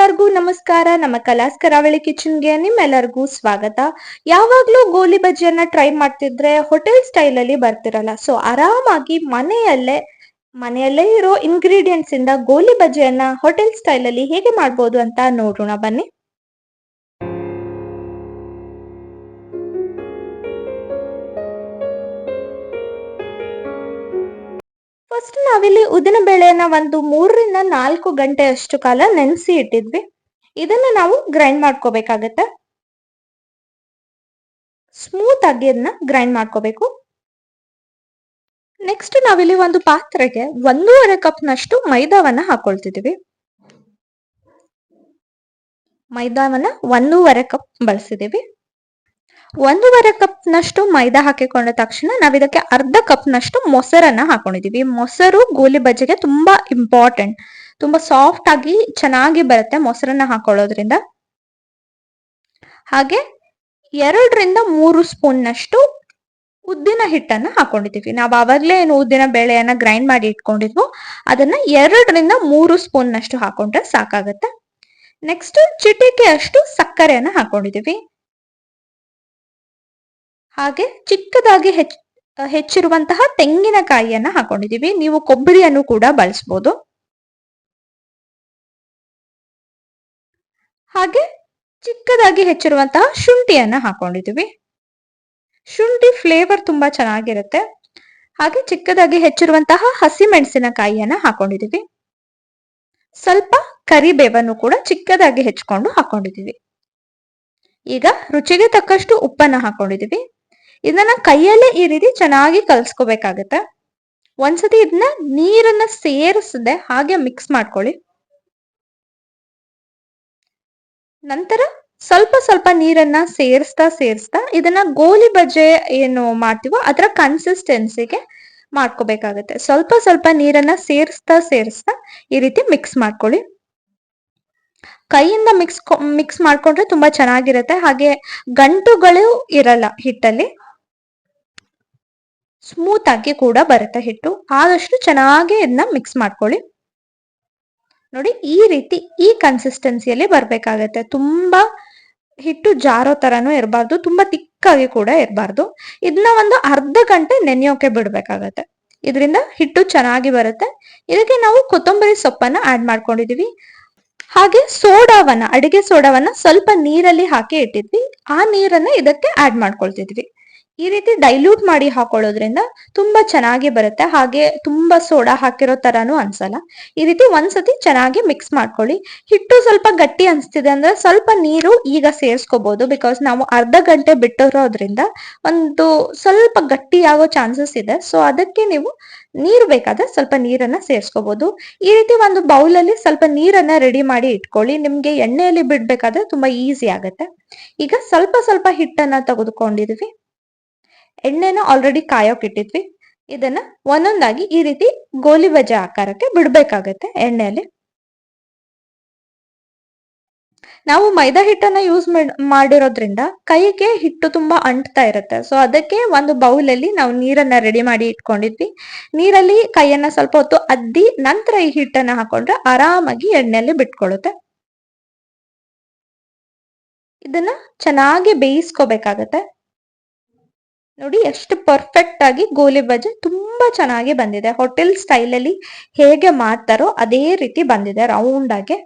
ಎಲ್ಲರಿಗೂ ನಮಸ್ಕಾರ. ನಮ್ಮ ಕಲಾಸ್ ಕರಾವಳಿ ಕಿಚನ್ಗೆ ನಿಮ್ಮೆಲ್ಲರಿಗೂ ಸ್ವಾಗತ. ಯಾವಾಗ್ಲೂ ಗೋಲಿ ಬಜ್ಜಿಯನ್ನ ಟ್ರೈ ಮಾಡ್ತಿದ್ರೆ ಹೋಟೆಲ್ ಸ್ಟೈಲ್ ಅಲ್ಲಿ ಬರ್ತಿರಲ್ಲ. ಸೊ ಆರಾಮಾಗಿ ಮನೆಯಲ್ಲೇ ಮನೆಯಲ್ಲೇ ಇರೋ ಇಂಗ್ರೀಡಿಯೆಂಟ್ಸ್ ಇಂದ ಗೋಲಿ ಬಜ್ಜಿಯನ್ನ ಹೋಟೆಲ್ ಸ್ಟೈಲ್ ಅಲ್ಲಿ ಹೇಗೆ ಮಾಡ್ಬೋದು ಅಂತ ನೋಡೋಣ ಬನ್ನಿ. ಫಸ್ಟ್ ನಾವಿಲ್ಲಿ ಉದ್ದಿನ ಬೇಳೆಯನ್ನ ಒಂದು ಮೂರರಿಂದ ನಾಲ್ಕು ಗಂಟೆ ಅಷ್ಟು ಕಾಲ ನೆನೆಸಿ ಇಟ್ಟಿದ್ವಿ. ಇದನ್ನ ನಾವು ಗ್ರೈಂಡ್ ಮಾಡ್ಕೋಬೇಕಾಗತ್ತೆ. ಸ್ಮೂತ್ ಆಗಿ ಅದನ್ನ ಗ್ರೈಂಡ್ ಮಾಡ್ಕೋಬೇಕು. ನೆಕ್ಸ್ಟ್ ನಾವಿಲ್ಲಿ ಒಂದು ಪಾತ್ರೆಗೆ ಒಂದೂವರೆ ಕಪ್ ನಷ್ಟು ಮೈದಾವನ್ನ ಹಾಕೊಳ್ತಿದೀವಿ ಮೈದಾವನ್ನ ಒಂದೂವರೆ ಕಪ್ ಬಳಸಿದೀವಿ ಒಂದೂವರೆ ಕಪ್ ನಷ್ಟು ಮೈದಾ ಹಾಕಿಕೊಂಡ ತಕ್ಷಣ ನಾವಿದಕ್ಕೆ ಅರ್ಧ ಕಪ್ ನಷ್ಟು ಮೊಸರನ್ನ ಹಾಕೊಂಡಿದೀವಿ. ಮೊಸರು ಗೋಲಿ ಬಜ್ಜಿಗೆ ತುಂಬಾ ಇಂಪಾರ್ಟೆಂಟ್ ತುಂಬಾ ಸಾಫ್ಟ್ ಆಗಿ ಚೆನ್ನಾಗಿ ಬರುತ್ತೆ ಮೊಸರನ್ನ ಹಾಕೊಳ್ಳೋದ್ರಿಂದ. ಹಾಗೆ ಎರಡರಿಂದ ಮೂರು ಸ್ಪೂನ್ ನಷ್ಟು ಉದ್ದಿನ ಹಿಟ್ಟನ್ನ ಹಾಕೊಂಡಿದೀವಿ. ನಾವು ಆವಾಗಲೇ ಏನು ಉದ್ದಿನ ಬೇಳೆಯನ್ನ ಗ್ರೈಂಡ್ ಮಾಡಿ ಇಟ್ಕೊಂಡಿದ್ವು, ಅದನ್ನ ಎರಡರಿಂದ ಮೂರು ಸ್ಪೂನ್ ನಷ್ಟು ಹಾಕೊಂಡ್ರೆ ಸಾಕಾಗತ್ತೆ. ನೆಕ್ಸ್ಟ್ ಚಿಟಿಕೆ ಅಷ್ಟು ಸಕ್ಕರೆಯನ್ನ ಹಾಕೊಂಡಿದೀವಿ. ಹಾಗೆ ಚಿಕ್ಕದಾಗಿ ಹೆಚ್ಚು ಹೆಚ್ಚಿರುವಂತಹ ತೆಂಗಿನಕಾಯಿಯನ್ನ ಹಾಕೊಂಡಿದ್ದೀವಿ. ನೀವು ಕೊಬ್ಬರಿಯನ್ನು ಕೂಡ ಬಳಸ್ಬೋದು. ಹಾಗೆ ಚಿಕ್ಕದಾಗಿ ಹೆಚ್ಚಿರುವಂತಹ ಶುಂಠಿಯನ್ನ ಹಾಕೊಂಡಿದ್ದೀವಿ. ಶುಂಠಿ ಫ್ಲೇವರ್ ತುಂಬಾ ಚೆನ್ನಾಗಿರುತ್ತೆ. ಹಾಗೆ ಚಿಕ್ಕದಾಗಿ ಹೆಚ್ಚಿರುವಂತಹ ಹಸಿ ಮೆಣಸಿನಕಾಯಿಯನ್ನ ಹಾಕೊಂಡಿದೀವಿ ಸ್ವಲ್ಪ ಕರಿಬೇವನ್ನು ಕೂಡ ಚಿಕ್ಕದಾಗಿ ಹೆಚ್ಕೊಂಡು ಹಾಕೊಂಡಿದ್ದೀವಿ. ಈಗ ರುಚಿಗೆ ತಕ್ಕಷ್ಟು ಉಪ್ಪನ್ನ ಹಾಕೊಂಡಿದೀವಿ ಇದನ್ನ ಕೈಯಲ್ಲೇ ಈ ರೀತಿ ಚೆನ್ನಾಗಿ ಕಲ್ಸ್ಕೋಬೇಕಾಗತ್ತೆ. ಒಂದ್ಸತಿ ಇದನ್ನ ನೀರನ್ನ ಸೇರಿಸದೆ ಹಾಗೆ ಮಿಕ್ಸ್ ಮಾಡ್ಕೊಳ್ಳಿ. ನಂತರ ಸ್ವಲ್ಪ ಸ್ವಲ್ಪ ನೀರನ್ನ ಸೇರಿಸ್ತಾ ಸೇರಿಸ್ತಾ ಇದನ್ನ ಗೋಲಿ ಬಜ್ಜೆ ಏನು ಮಾಡ್ತೀವೋ ಅದರ ಕನ್ಸಿಸ್ಟೆನ್ಸಿಗೆ ಮಾಡ್ಕೋಬೇಕಾಗತ್ತೆ. ಸ್ವಲ್ಪ ಸ್ವಲ್ಪ ನೀರನ್ನ ಸೇರಿಸ್ತಾ ಸೇರಿಸ್ತಾ ಈ ರೀತಿ ಮಿಕ್ಸ್ ಮಾಡ್ಕೊಳ್ಳಿ. ಕೈಯಿಂದ ಮಿಕ್ಸ್ ಮಿಕ್ಸ್ ಮಾಡ್ಕೊಂಡ್ರೆ ತುಂಬಾ ಚೆನ್ನಾಗಿರುತ್ತೆ. ಹಾಗೆ ಗಂಟುಗಳು ಇರಲ್ಲ ಹಿಟ್ಟಲ್ಲಿ. ಸ್ಮೂತ್ ಆಗಿ ಕೂಡ ಬರುತ್ತೆ ಹಿಟ್ಟು. ಆದಷ್ಟು ಚೆನ್ನಾಗಿ ಇದನ್ನ ಮಿಕ್ಸ್ ಮಾಡ್ಕೊಳ್ಳಿ. ನೋಡಿ, ಈ ರೀತಿ ಈ ಕನ್ಸಿಸ್ಟೆನ್ಸಿಯಲ್ಲಿ ಬರ್ಬೇಕಾಗತ್ತೆ. ತುಂಬಾ ಹಿಟ್ಟು ಜಾರೋ ತರನು ಇರಬಾರ್ದು, ತುಂಬಾ ತಿಕ್ಕಾಗಿ ಕೂಡ ಇರಬಾರ್ದು. ಇದನ್ನ ಒಂದು ಅರ್ಧ ಗಂಟೆ ನೆನೆಯೋಕೆ ಬಿಡ್ಬೇಕಾಗತ್ತೆ. ಇದರಿಂದ ಹಿಟ್ಟು ಚೆನ್ನಾಗಿ ಬರುತ್ತೆ. ಇದಕ್ಕೆ ನಾವು ಕೊತ್ತಂಬರಿ ಸೊಪ್ಪನ್ನ ಆಡ್ ಮಾಡ್ಕೊಂಡಿದೀವಿ. ಹಾಗೆ ಸೋಡಾವನ್ನ, ಅಡಿಗೆ ಸೋಡಾವನ್ನ ಸ್ವಲ್ಪ ನೀರಲ್ಲಿ ಹಾಕಿ ಇಟ್ಟಿದ್ವಿ. ಆ ನೀರನ್ನ ಇದಕ್ಕೆ ಆಡ್ ಮಾಡ್ಕೊಳ್ತಿದ್ವಿ. ಈ ರೀತಿ ಡೈಲ್ಯೂಟ್ ಮಾಡಿ ಹಾಕೊಳ್ಳೋದ್ರಿಂದ ತುಂಬಾ ಚೆನ್ನಾಗಿ ಬರುತ್ತೆ. ಹಾಗೆ ತುಂಬಾ ಸೋಡಾ ಹಾಕಿರೋ ತರಾನು ಅನ್ಸಲ್ಲ. ಈ ರೀತಿ ಒಂದ್ಸತಿ ಚೆನ್ನಾಗಿ ಮಿಕ್ಸ್ ಮಾಡ್ಕೊಳ್ಳಿ. ಹಿಟ್ಟು ಸ್ವಲ್ಪ ಗಟ್ಟಿ ಅನ್ಸ್ತಿದೆ ಅಂದ್ರೆ ಸ್ವಲ್ಪ ನೀರು ಈಗ ಸೇರ್ಸ್ಕೋಬಹುದು ಬಿಕಾಸ್ ನಾವು ಅರ್ಧ ಗಂಟೆ ಬಿಟ್ಟಿರೋದ್ರಿಂದ ಒಂದು ಸ್ವಲ್ಪ ಗಟ್ಟಿ ಆಗೋ ಚಾನ್ಸಸ್ ಇದೆ. ಸೊ ಅದಕ್ಕೆ ನೀವು ನೀರು ಬೇಕಾದ್ರೆ ಸ್ವಲ್ಪ ನೀರನ್ನ ಸೇರ್ಸ್ಕೋಬಹುದು ಈ ರೀತಿ ಒಂದು ಬೌಲ್ ಅಲ್ಲಿ ಸ್ವಲ್ಪ ನೀರನ್ನ ರೆಡಿ ಮಾಡಿ ಇಟ್ಕೊಳ್ಳಿ. ನಿಮ್ಗೆ ಎಣ್ಣೆಯಲ್ಲಿ ಬಿಡ್ಬೇಕಾದ್ರೆ ತುಂಬಾ ಈಸಿ ಆಗುತ್ತೆ. ಈಗ ಸ್ವಲ್ಪ ಸ್ವಲ್ಪ ಹಿಟ್ಟನ್ನ ತೆಗೆದುಕೊಂಡಿದ್ವಿ. ಎಣ್ಣೆನ ಆಲ್ರೆಡಿ ಕಾಯೋಕೆ ಇಟ್ಟಿದ್ವಿ ಇದನ್ನ ಒಂದೊಂದಾಗಿ ಈ ರೀತಿ ಗೋಲಿ ಬಜೆ ಆಕಾರಕ್ಕೆ ಬಿಡ್ಬೇಕಾಗತ್ತೆ ಎಣ್ಣೆಯಲ್ಲಿ. ನಾವು ಮೈದಾ ಹಿಟ್ಟನ್ನ ಯೂಸ್ ಮಾಡಿರೋದ್ರಿಂದ ಕೈಗೆ ಹಿಟ್ಟು ತುಂಬಾ ಅಂಟ್ತಾ ಇರುತ್ತೆ. ಸೊ ಅದಕ್ಕೆ ಒಂದು ಬೌಲ್ ಅಲ್ಲಿ ನಾವು ನೀರನ್ನ ರೆಡಿ ಮಾಡಿ ಇಟ್ಕೊಂಡಿದ್ವಿ. ನೀರಲ್ಲಿ ಕೈಯನ್ನ ಸ್ವಲ್ಪ ಹೊತ್ತು ಅದ್ದಿ ನಂತರ ಈ ಹಿಟ್ಟನ್ನ ಹಾಕೊಂಡ್ರೆ ಆರಾಮಾಗಿ ಎಣ್ಣೆಯಲ್ಲಿ ಬಿಟ್ಕೊಳ್ಳುತ್ತೆ. ಇದನ್ನ ಚೆನ್ನಾಗಿ ಬೇಯಿಸ್ಕೋಬೇಕಾಗತ್ತೆ. ನೋಡಿ, ಎಷ್ಟು ಪರ್ಫೆಕ್ಟ್ ಆಗಿ ಗೋಲಿ ಬಜ್ಜಿ ತುಂಬಾ ಚೆನ್ನಾಗಿ ಬಂದಿದೆ. ಹೋಟೆಲ್ ಸ್ಟೈಲ್ ಅಲ್ಲಿ ಹೇಗೆ ಮಾಡ್ತಾರೋ ಅದೇ ರೀತಿ ಬಂದಿದೆ ರೌಂಡ್ ಆಗಿ.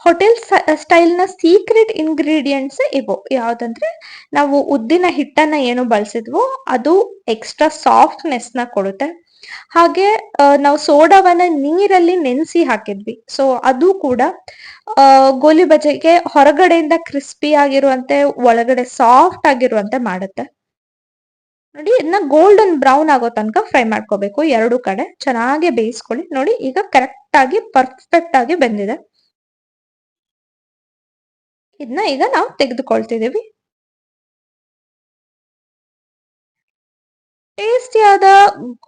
ಹೋಟೆಲ್ ಸ್ಟೈಲ್ನ ಸೀಕ್ರೆಟ್ ಇಂಗ್ರೀಡಿಯೆಂಟ್ಸ್ ಇವು. ಯಾವ್ದಂದ್ರೆ, ನಾವು ಉದ್ದಿನ ಹಿಟ್ಟನ್ನ ಏನು ಬಳಸಿದ್ವೋ ಅದು ಎಕ್ಸ್ಟ್ರಾ ಸಾಫ್ಟ್ನೆಸ್ನ ಕೊಡುತ್ತೆ. ಹಾಗೆ ನಾವು ಸೋಡಾವನ್ನ ನೀರಲ್ಲಿ ನೆನೆಸಿ ಹಾಕಿದ್ವಿ. ಸೊ ಅದು ಕೂಡ ಗೋಲಿ ಬಜೆಗೆ ಹೊರಗಡೆಯಿಂದ ಕ್ರಿಸ್ಪಿ ಆಗಿರುವಂತೆ, ಒಳಗಡೆ ಸಾಫ್ಟ್ ಆಗಿರುವಂತೆ ಮಾಡುತ್ತೆ. ನೋಡಿ ಇದನ್ನ ಗೋಲ್ಡನ್ ಬ್ರೌನ್ ಆಗೋ ತನಕ ಫ್ರೈ ಮಾಡ್ಕೋಬೇಕು. ಎರಡು ಕಡೆ ಚೆನ್ನಾಗಿ ಬೇಯಿಸ್ಕೊಳ್ಳಿ. ನೋಡಿ, ಈಗ ಕರೆಕ್ಟ್ ಆಗಿ ಪರ್ಫೆಕ್ಟ್ ಆಗಿ ಬಂದಿದೆ. ಇದನ್ನ ಈಗ ನಾವು ತೆಗೆದುಕೊಳ್ತಿದೀವಿ ಟೇಸ್ಟಿಯಾದ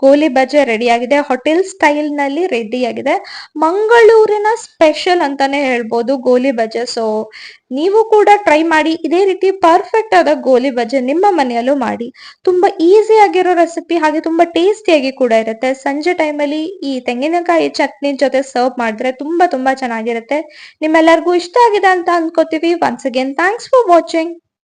ಗೋಲಿ ಬಜೆ ರೆಡಿ ಆಗಿದೆ. ಹೋಟೆಲ್ ಸ್ಟೈಲ್ನಲ್ಲಿ ರೆಡಿ ಆಗಿದೆ. ಮಂಗಳೂರಿನ ಸ್ಪೆಷಲ್ ಅಂತಾನೆ ಹೇಳ್ಬೋದು ಗೋಲಿ ಬಜೆ. ಸೊ ನೀವು ಕೂಡ ಟ್ರೈ ಮಾಡಿ. ಇದೇ ರೀತಿ ಪರ್ಫೆಕ್ಟ್ ಆದ ಗೋಲಿ ಬಜೆ ನಿಮ್ಮ ಮನೆಯಲ್ಲೂ ಮಾಡಿ. ತುಂಬಾ ಈಸಿ ಆಗಿರೋ ರೆಸಿಪಿ ಹಾಗೆ ತುಂಬಾ ಟೇಸ್ಟಿಯಾಗಿ ಕೂಡ ಇರುತ್ತೆ. ಸಂಜೆ ಟೈಮಲ್ಲಿ ಈ ತೆಂಗಿನಕಾಯಿ ಚಟ್ನಿ ಜೊತೆ ಸರ್ವ್ ಮಾಡಿದ್ರೆ ತುಂಬಾ ತುಂಬಾ ಚೆನ್ನಾಗಿರುತ್ತೆ. ನಿಮ್ಮೆಲ್ಲರಿಗೂ ಇಷ್ಟ ಆಗಿದೆ ಅಂತ ಅನ್ಕೋತೀವಿ. Once again thanks for watching